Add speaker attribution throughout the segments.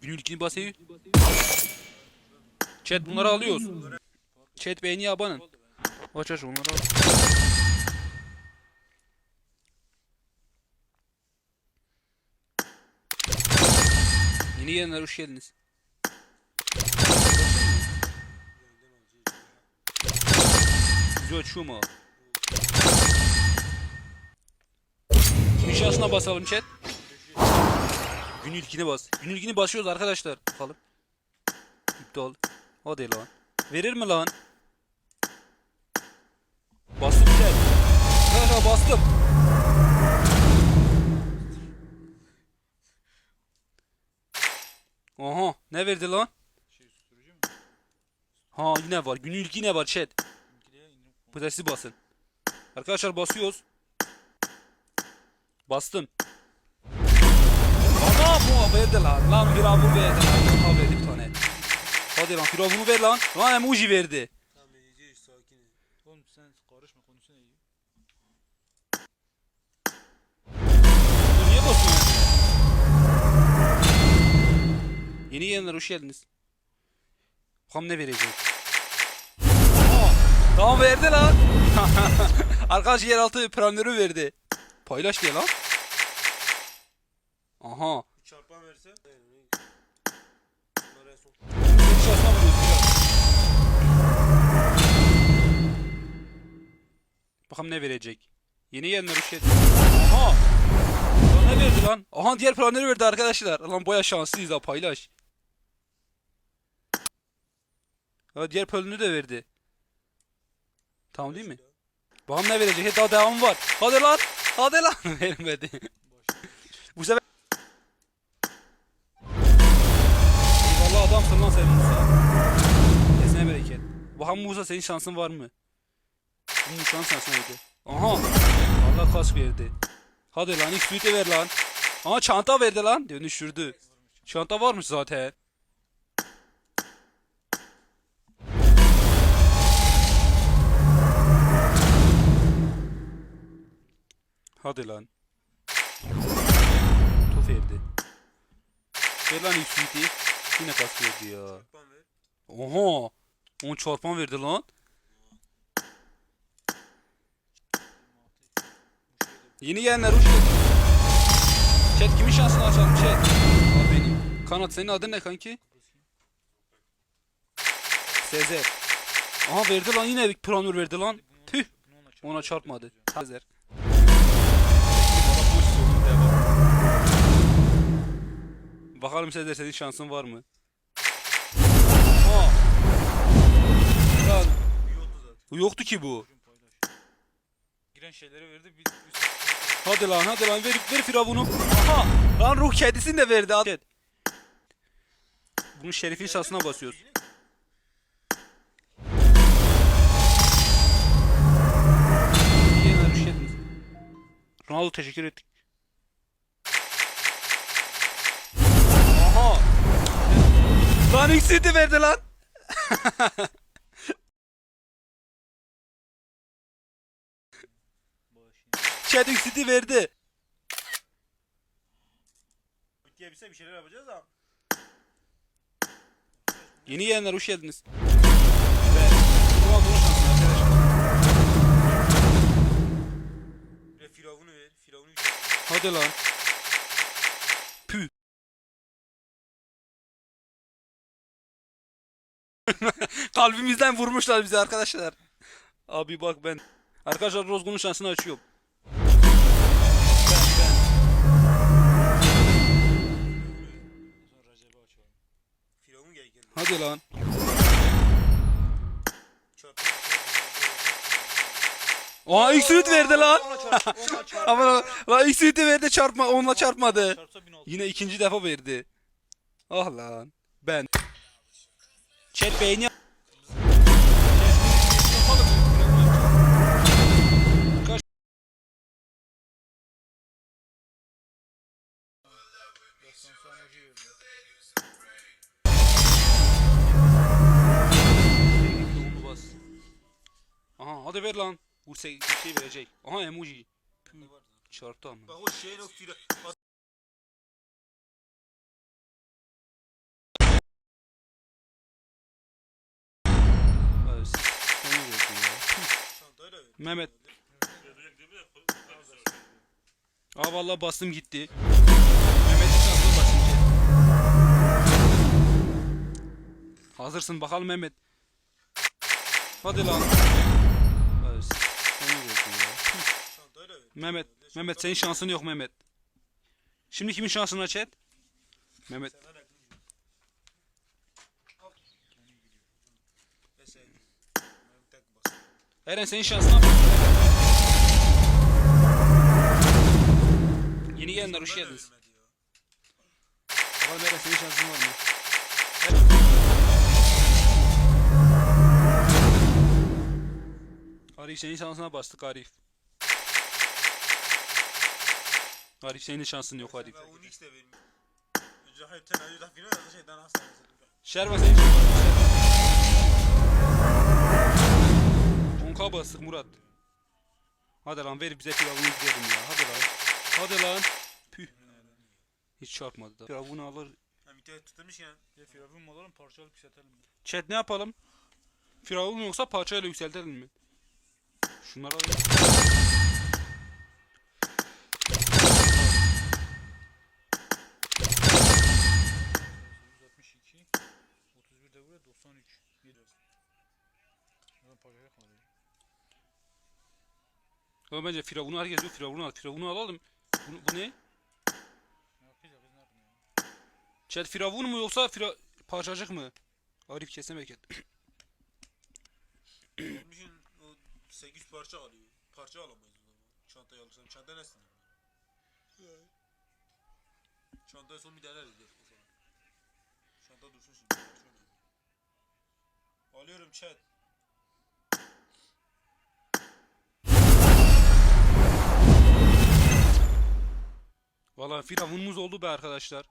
Speaker 1: Günün ilkini basayım. Chat bunları alıyoruz. Chat beğeni abanın. Aç aç onları al. Yeni gelenler hoş geldiniz. Güzel? Kimin şansına basalım chat? Gün ilkini bas. Gün ilkini basıyoruz arkadaşlar. Bakalım. İptal. Hadi lan. Verir mi lan? Bastım chat. Arkadaşlar bastım. Aha ne verdi lan? Ha yine var. Gün ilk yine var chat. Presi basın. Arkadaşlar basıyoruz. Bastım. Ana bu verdi lan. Lan bir abu verdi lan. Ha verdi bir tane. Hadi lan firavunu ver lan. Lan emoji verdi.
Speaker 2: Tamam yiyeceğiz sakin.
Speaker 3: Oğlum sen karışma konuşsana iyi.
Speaker 1: Niye basıyorsun? Yeni gelenler hoş geldiniz. Bakalım ne verecek. Aa, tamam verdi lan. Arkadaş yeraltı planörü verdi. Paylaş diye lan. Aha.
Speaker 2: Çarpan verse. Bunlar en son.
Speaker 1: Bakalım ne verecek. Yeni gelenler hoş geldiniz. Aha. Lan ne verdi lan? Aha diğer planörü verdi arkadaşlar. Lan baya şanslıyız ha paylaş. Ha diğer planörü de verdi. Tamam değil mi? Bakalım ne verecek? He, Daha devamı var. Hadi lan. Hadi lan. Vermedi. Bu sefer... Eyvallah adamsın lan sen Musa. Kesene bereket. Bakalım Musa senin şansın var mı? Bu Musa'nın şansı neydi? Aha. Allah kask verdi. Hadi lan ilk suite ver lan. Aha çanta verdi lan. Dönüştürdü. Çanta varmış zaten. Hadi lan. Tuf verdi. Ver lan ilk suite'i. Yine kask verdi ya.
Speaker 2: Çarpan ver.
Speaker 1: Oha. 10 çarpan verdi lan. Yeni gelenler geldin. Chat kimin şansını açalım chat? Benim. Kanat senin adın ne kanki? Sezer. Aha verdi lan yine bir planör verdi lan. Tüh. Ona çarpmadı. Sezer. Bakalım Sezer senin şansın var mı? Aa. Lan,
Speaker 2: yoktu zaten.
Speaker 1: bu yoktu ki bu.
Speaker 3: Giren şeyleri verdi bir
Speaker 1: Hadi lan hadi lan ver, ver firavunu. Aha lan ruh kedisini de verdi. Chat. Bunun şerifin şansına basıyoruz. Geldiniz. Ronaldo teşekkür ettik. Lan X'ini verdi lan. Chat X'ini verdi.
Speaker 2: Bitkiye bir şeyler yapacağız ama.
Speaker 1: Yeni yayınlar hoş geldiniz. Ve Ronaldo'nun Kalbimizden vurmuşlar bizi arkadaşlar. Abi bak ben. Arkadaşlar Rozgun'un şansını açıyorum. Hadi lan. Aa ilk suit verdi lan. Ama lan, lan ilk suit'i verdi çarpma onunla çarpmadı.
Speaker 3: Çarpsa 1600.
Speaker 1: Yine ikinci defa verdi. Ah lan. Ben. Chat beğeni. Aha hadi ver lan. Se- bir şey verecek. Aha emoji. Çarptı ama.
Speaker 2: Bak o şeyin o
Speaker 1: Mehmet. Aa vallahi bastım gitti. Hazırsın bakalım Mehmet. Hadi lan. Mehmet, Mehmet senin şansın yok Mehmet. Şimdi kimin şansını aç et? Mehmet.
Speaker 2: Senden yakın gidiyor. Al. Ve sen. Ben tek bas.
Speaker 1: Eren senin şansına bak. Yeni gelenler hoş
Speaker 2: da
Speaker 1: geldiniz. Bakalım Eren senin şansın var mı? Arif senin şansına bastık Arif. Arif senin şansın yok Arif.
Speaker 2: Ben 10x de vermiyorum. Önce hayır sen önce daha final yazdı şeyden hastanesi.
Speaker 1: Şerva senin şansın. 10k bastık Murat. Hadi lan ver bize pilavını gidelim ya. Hadi lan. Hadi lan. Püh. Hiç çarpmadı da. Pilavını alır.
Speaker 2: Hem ihtiyaç tutulmuşken.
Speaker 3: Ya firavun mu alalım parçalıp yükseltelim mi?
Speaker 1: Chat ne yapalım? Firavun yoksa parçayla yükseltelim mi? Şunları alayım.
Speaker 3: 162 31 de buraya 93 7 Buradan parça
Speaker 1: Ama bence Firavun'u herkes diyor Firavun'u al. Firavun'u alalım. Bu, bu ne? Chat Firavun mu yoksa fira parçacık mı? Arif kesme bereket.
Speaker 2: Olmuşsun o 8 parça alıyor. Parça alamayız o zaman. Çantayı alırsam çanta ne sınır? Çantaya son bir o zaman. Çanta dursun şimdi. Alıyorum chat.
Speaker 1: Valla Firavun'umuz oldu be arkadaşlar.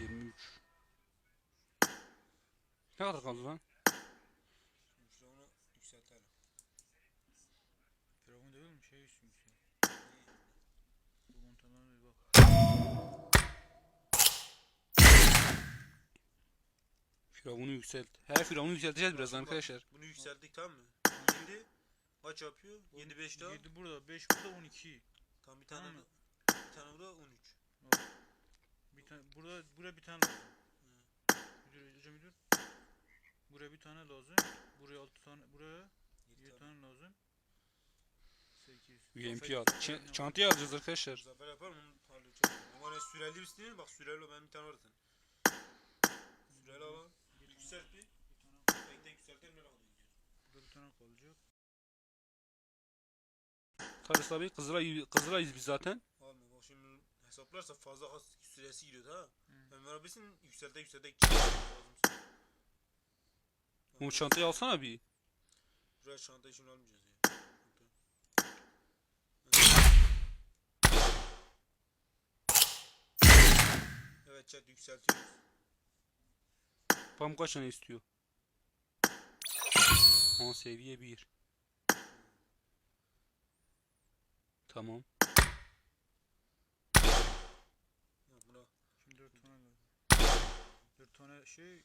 Speaker 1: Yirmi üç. Ne kadar kaldı lan?
Speaker 2: Şunu yükseltelim.
Speaker 3: Firavun değil mi? Şey üstümüz. Bu montanlara bir bak.
Speaker 1: Firavun'u yükselt. Her Firavun'u yükselteceğiz birazdan arkadaşlar.
Speaker 2: Bunu yükselttik tamam mı? 7 kaç yapıyor? 7 5 daha.
Speaker 3: 7 burada 5 burada 12.
Speaker 2: Tam bir tane
Speaker 3: Tamam mı?
Speaker 2: bir tane burada 13.
Speaker 3: Bir tane burada buraya bir tane lazım. Müdür hocam müdür. Buraya bir tane lazım. Buraya 6 tane buraya
Speaker 2: 7
Speaker 3: 7
Speaker 2: tane.
Speaker 3: tane lazım. 8.
Speaker 1: UMP al. Ç- çantaya alacağız arkadaşlar.
Speaker 2: Zafer yapar mı? Ama ne süreli bir değil mi? Bak süreli o benim bir tane var zaten. Süreli alalım. Yükselt bir. Bekle yükseltelim ne kadar.
Speaker 3: Burada bir tane kalacak.
Speaker 1: Karısı abi Kızılay, Kızılay'ız biz zaten.
Speaker 2: Almıyor. Bak şimdi hesaplarsa fazla has süresi giriyor ha.
Speaker 3: Hı.
Speaker 2: Ben berabersin yükselte yükselte gidecek. Lazım.
Speaker 1: O çantayı alsana bir.
Speaker 2: Buraya çantayı şimdi almayacağız ya. Evet chat yükseltiyoruz.
Speaker 1: Pamuk kaç tane istiyor? 10 seviye 1. Tamam.
Speaker 2: Ya buna
Speaker 3: Şimdi 4 tane lazım. 4 tane şey